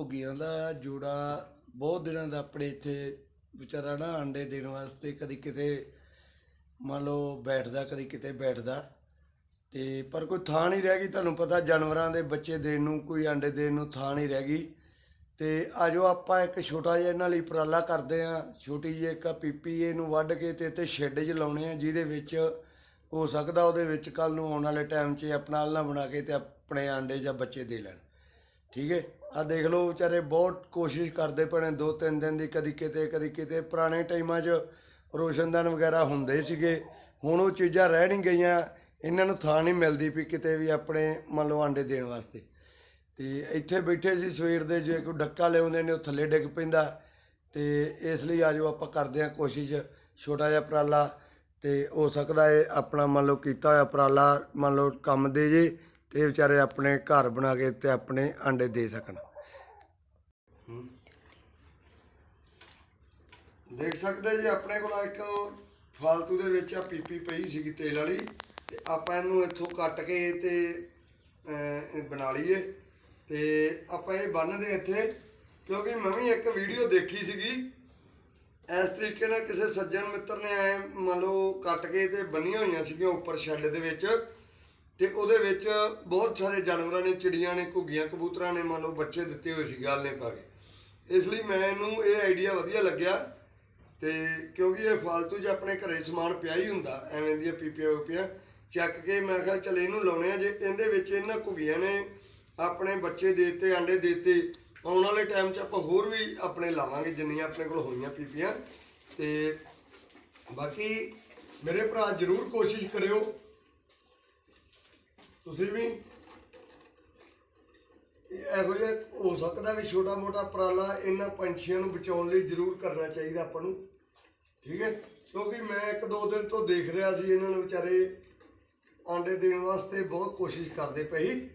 ਘੁੱਗੀਆਂ ਦਾ ਜੋੜਾ ਬਹੁਤ ਦਿਨਾਂ ਦਾ ਆਪਣੇ ਇੱਥੇ ਵਿਚਾਰਾ ਨਾ ਅੰਡੇ ਦੇਣ ਵਾਸਤੇ ਕਦੀ ਕਿਤੇ ਮੰਨ ਲਓ ਬੈਠਦਾ, ਕਦੀ ਕਿਤੇ ਬੈਠਦਾ। ਤੇ ਪਰ ਕੋਈ ਥਾਂ ਨਹੀਂ ਰਹਿ ਗਈ, ਤੁਹਾਨੂੰ ਪਤਾ ਜਾਨਵਰਾਂ ਦੇ ਬੱਚੇ ਦੇਣ ਨੂੰ, ਕੋਈ ਅੰਡੇ ਦੇਣ ਨੂੰ ਥਾਂ ਨਹੀਂ ਰਹਿ ਗਈ। ਤੇ ਆਜੋ ਆਪਾਂ ਇੱਕ ਛੋਟਾ ਜਿਹਾ ਇਹਨਾਂ ਲਈ ਉਪਰਾਲਾ ਕਰਦੇ ਆ ਛੋਟੀ ਜਿਹੀ ਇੱਕ ਪੀਪੀਏ ਨੂੰ ਵੱਢ ਕੇ ਤੇ ਇੱਥੇ ਸ਼ੈੱਡ 'ਚ ਲਾਉਣੇ ਆ, ਜਿਹਦੇ ਵਿੱਚ ਹੋ ਸਕਦਾ ਉਹਦੇ ਵਿੱਚ ਕੱਲ ਨੂੰ ਆਉਣ ਵਾਲੇ ਟਾਈਮ 'ਚ ਆਪਣਾ ਆਲਣਾ ਬਣਾ ਕੇ ਤੇ ਆਪਣੇ ਆਂਡੇ ਜਾਂ ਬੱਚੇ ਦੇ ਲੈਣ। ਠੀਕ ਹੈ? ਆ ਦੇਖ ਲਓ ਵਿਚਾਰੇ ਬਹੁਤ ਕੋਸ਼ਿਸ਼ ਕਰਦੇ ਪਏ ਦੋ ਤਿੰਨ ਦਿਨ ਦੀ, ਕਦੀ ਕਿਤੇ ਕਦੀ ਕਿਤੇ। ਪੁਰਾਣੇ ਟਾਈਮਾਂ 'ਚ ਰੋਸ਼ਨਦਾਨ ਵਗੈਰਾ ਹੁੰਦੇ ਸੀਗੇ। ਹੁਣ ਉਹ ਚੀਜ਼ਾਂ ਰਹਿ ਨਹੀਂ ਗਈਆਂ। ਇਹਨਾਂ ਨੂੰ ਥਾਂ ਨਹੀਂ ਮਿਲਦੀ ਵੀ ਕਿਤੇ ਵੀ ਆਪਣੇ, ਮੰਨ ਲਓ ਆਂਡੇ ਦੇਣ ਵਾਸਤੇ। ਤੇ ਇੱਥੇ ਬੈਠੇ ਸੀ ਸਵੇਰ ਦੇ, ਜੇ ਕੋਈ ਡੱਕਾ ਲਿਆਉਂਦੇ ਨੇ, ਉਹ ਥੱਲੇ ਡਿੱਗ ਪੈਂਦਾ। ਤੇ ਇਸ ਲਈ ਆਜੋ ਆਪਾਂ ਕਰਦੇ ਹਾਂ ਕੋਸ਼ਿਸ਼, ਛੋਟਾ ਜਿਹਾ ਉਪਰਾਲਾ। ਤੇ ਹੋ ਸਕਦਾ ਹੈ ਆਪਣਾ, ਮੰਨ ਲਓ ਕੀਤਾ ਹੋਇਆ ਉਪਰਾਲਾ, ਮੰਨ ਲਓ ਕੰਮ ਦੇ ਜੇ। ਤੇ ਵਿਚਾਰੇ ਆਪਣੇ ਘਰ ਬਣਾ ਕੇ ਤੇ ਆਪਣੇ ਆਂਡੇ ਦੇ ਸਕਣ। ਦੇਖ ਸਕਦੇ ਜੀ, ਆਪਣੇ ਕੋਲ ਇੱਕ ਫਾਲਤੂ ਦੇ ਵਿੱਚ ਆ ਪੀਪੀ ਪਈ ਸੀਗੀ ਤੇਲ ਵਾਲੀ ਤੇ ਆਪਾਂ ਇਹਨੂੰ ਇੱਥੋਂ ਕੱਟ ਕੇ ਤੇ ਬਣਾ ਲਈਏ ਤੇ ਆਪਾਂ ਇਹ ਬੰਨਦੇ ਇੱਥੇ ਕਿਉਂਕਿ ਮੈਂ ਵੀ ਇੱਕ ਵੀਡੀਓ ਦੇਖੀ ਸੀਗੀ। ਇਸ ਤਰੀਕੇ ਨਾਲ ਕਿਸੇ ਸੱਜਣ ਮਿੱਤਰ ਨੇ ਐ ਮੰਨ ਲਓ ਕੱਟ ਕੇ ਤੇ ਬੰਨੀਆਂ ਹੋਈਆਂ ਸੀਗੀਆਂ ਉੱਪਰ ਸ਼ੈੱਡ ਦੇ ਵਿੱਚ। ਤੇ ਉਹਦੇ ਵਿੱਚ ਬਹੁਤ ਸਾਰੇ ਜਾਨਵਰਾਂ ਨੇ, ਚਿੜੀਆਂ ਨੇ, ਘੁੱਗੀਆਂ, ਕਬੂਤਰਾਂ ਨੇ ਮੰਨ ਲਓ ਬੱਚੇ ਦਿੱਤੇ ਹੋਏ ਸੀ ਗੱਲ ਨੇ ਪਾ ਕੇ। ਇਸ ਲਈ ਮੈਨੂੰ ਇਹ ਆਈਡੀਆ ਵਧੀਆ ਲੱਗਿਆ ਤੇ ਕਿਉਂਕਿ ਇਹ ਫਾਲਤੂ ਜਿਹਾ ਆਪਣੇ ਘਰੇ ਸਮਾਨ ਪਿਆ ਹੀ ਹੁੰਦਾ, ਐਵੇਂ ਦੀਆਂ ਪੀਪੀਆਂ ਪੀਪੀਆਂ ਚੱਕ ਕੇ ਮੈਂ ਕਿਹਾ ਚਲ ਇਹਨੂੰ ਲਾਉਣੇ ਆ ਜੇ ਇਹਦੇ ਵਿੱਚ ਇਹਨਾਂ ਘੁੱਗੀਆਂ ਨੇ ਆਪਣੇ ਬੱਚੇ ਦੇਤੇ, ਆਂਡੇ ਦੇਤੇ, ਆਉਣ ਵਾਲੇ ਟਾਈਮ 'ਚ ਆਪਾਂ ਹੋਰ ਵੀ ਆਪਣੇ ਲਾਵਾਂਗੇ ਜਿੰਨੀਆਂ ਆਪਣੇ ਕੋਲ ਹੋਈਆਂ ਪੀਪੀਆਂ। ਤੇ ਬਾਕੀ ਮੇਰੇ ਭਰਾ ਜਰੂਰ ਕੋਸ਼ਿਸ਼ ਕਰਿਓ ਤੁਸੀਂ ਵੀ ਇਹੋ ਜਿਹਾ ਹੋ ਸਕਦਾ ਵੀ ਛੋਟਾ ਮੋਟਾ ਉਪਰਾਲਾ ਇਹਨਾਂ ਪੰਛੀਆਂ ਨੂੰ ਬਚਾਉਣ ਲਈ ਜ਼ਰੂਰ ਕਰਨਾ ਚਾਹੀਦਾ ਆਪਾਂ ਨੂੰ। ਠੀਕ ਹੈ? ਕਿਉਂਕਿ ਮੈਂ ਇੱਕ ਦੋ ਦਿਨ ਤੋਂ ਦੇਖ ਰਿਹਾ ਸੀ ਇਹਨਾਂ ਨੂੰ ਵਿਚਾਰੇ ਆਂਡੇ ਦੇਣ ਵਾਸਤੇ ਬਹੁਤ ਕੋਸ਼ਿਸ਼ ਕਰਦੇ ਪਏ ਸੀ,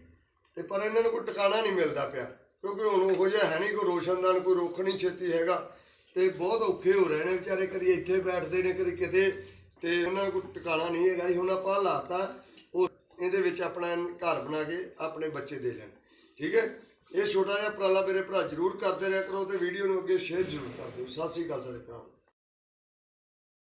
ਤੇ ਪਰ ਇਹਨਾਂ ਨੂੰ ਕੋਈ ਟਿਕਾਣਾ ਨਹੀਂ ਮਿਲਦਾ ਪਿਆ। ਕਿਉਂਕਿ ਹੁਣ ਉਹੋ ਜਿਹਾ ਹੈ ਨਹੀਂ, ਕੋਈ ਰੋਸ਼ਨਦਾਨ, ਕੋਈ ਰੁੱਖ ਨਹੀਂ ਛੇਤੀ ਹੈਗਾ, ਤੇ ਬਹੁਤ ਔਖੇ ਹੋ ਰਹੇ ਨੇ ਵਿਚਾਰੇ। ਕਦੀ ਇੱਥੇ ਬੈਠਦੇ ਨੇ, ਕਦੀ ਕਿਤੇ, ਤੇ ਉਹਨਾਂ ਨੂੰ ਕੋਈ ਟਿਕਾਣਾ ਨਹੀਂ ਹੈਗਾ ਜੀ। ਹੁਣ ਆਪਾਂ ਲਾਤਾ ਉਹ ਇਹਦੇ ਵਿੱਚ ਆਪਣਾ ਘਰ ਬਣਾ ਕੇ ਆਪਣੇ ਬੱਚੇ ਦੇ ਲੈਣ। ਠੀਕ ਹੈ? ਇਹ ਛੋਟਾ ਜਿਹਾ ਉਪਰਾਲਾ ਮੇਰੇ ਭਰਾ ਜਰੂਰ ਕਰਦੇ ਰਿਹਾ ਕਰੋ ਤੇ ਵੀਡੀਓ ਨੂੰ ਅੱਗੇ ਸ਼ੇਅਰ ਜਰੂਰ ਕਰ ਦਿਓ। ਸਤਿ ਸ੍ਰੀ ਅਕਾਲ ਸਾਰੇ ਭਰਾ